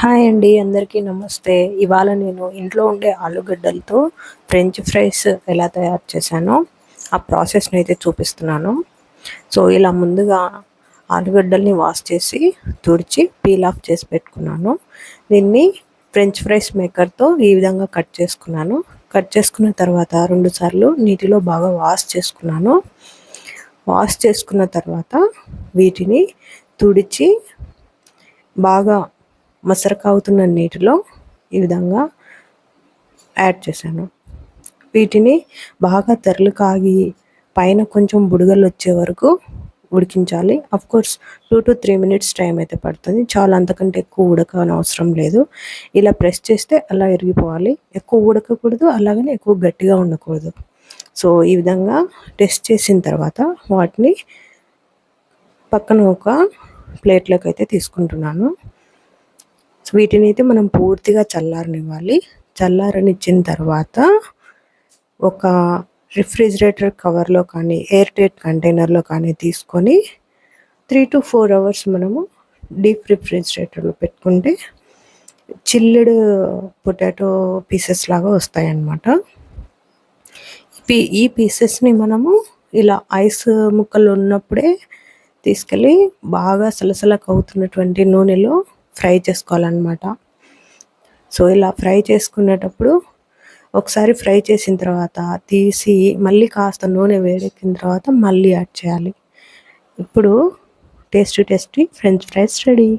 Hi అండి అందరికీ నమస్తే. ఇవాళ నేను ఇంట్లో ఉండే ఆలుగడ్డలతో ఫ్రెంచ్ ఫ్రైస్ ఎలా తయారు చేశానో ఆ ప్రాసెస్ని అయితే చూపిస్తున్నాను. సో ఇలా ముందుగా ఆలుగడ్డల్ని వాష్ చేసి తుడిచి పీల్ ఆఫ్ చేసి పెట్టుకున్నాను. దీన్ని ఫ్రెంచ్ ఫ్రైస్ మేకర్తో ఈ విధంగా కట్ చేసుకున్నాను. కట్ చేసుకున్న తర్వాత రెండుసార్లు నీటిలో బాగా వాష్ చేసుకున్నాను. వాష్ చేసుకున్న తర్వాత వీటిని తుడిచి బాగా మసరక అవుతున్న నీటిలో ఈ విధంగా యాడ్ చేశాను. వీటిని బాగా తెరలు కాగి పైన కొంచెం బుడగలు వచ్చే వరకు ఉడికించాలి. Of course two to three minutes time అయితే పడుతుంది. చాలా అంతకంటే ఎక్కువ ఉడకని అవసరం లేదు. ఇలా ప్రెస్ చేస్తే అలా ఇరిగిపోవాలి. ఎక్కువ ఉడకకూడదు అలాగనే ఎక్కువ గట్టిగా ఉండకూడదు. సో ఈ విధంగా టెస్ట్ చేసిన తర్వాత వాటిని పక్కన ఒక ప్లేట్లోకి అయితే తీసుకుంటున్నాను. వీటిని అయితే మనం పూర్తిగా చల్లారనివ్వాలి. చల్లారనిచ్చిన తర్వాత ఒక రిఫ్రిజిరేటర్ కవర్లో కానీ ఎయిర్ టైట్ కంటైనర్లో కానీ తీసుకొని త్రీ టు ఫోర్ అవర్స్ మనము డీప్ రిఫ్రిజిరేటర్లో పెట్టుకుంటే చిల్లుడు పొటాటో పీసెస్ లాగా వస్తాయన్నమాట. ఈ పీసెస్ని మనము ఇలా ఐస్ ముక్కలు ఉన్నప్పుడే తీసుకెళ్ళి బాగా సలసలకు అవుతున్నటువంటి నూనెలో ఫ్రై చేసుకోవాలన్నమాట. సో ఇలా ఫ్రై చేసుకునేటప్పుడు ఒకసారి ఫ్రై చేసిన తర్వాత తీసి మళ్ళీ కాస్త నూనె వేడెక్కిన తర్వాత మళ్ళీ యాడ్ చేయాలి. ఇప్పుడు tasty tasty French fries ready.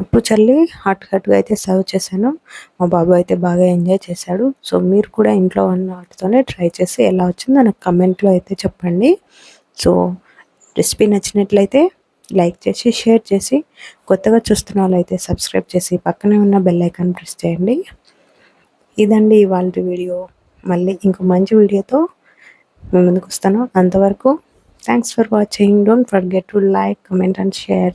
ఉప్పు చల్లి హాట్ కట్గా అయితే సర్వ్ చేశాను. మా బాబు అయితే బాగా ఎంజాయ్ చేశాడు. సో మీరు కూడా ఇంట్లో ఉన్న వాటితోనే ట్రై చేసి ఎలా వచ్చిందో నాకు కమెంట్లో అయితే చెప్పండి. సో రెసిపీ నచ్చినట్లయితే లైక్ చేసి షేర్ చేసి కొత్తగా చూస్తున్న వాళ్ళైతే సబ్స్క్రైబ్ చేసి పక్కనే ఉన్న బెల్ ఐకాన్ ప్రెస్ చేయండి. ఇదండి ఇవాళ వీడియో. మళ్ళీ ఇంకో మంచి వీడియోతో మేము ముందుకు వస్తాను. అంతవరకు thanks for watching don't forget to like comment and share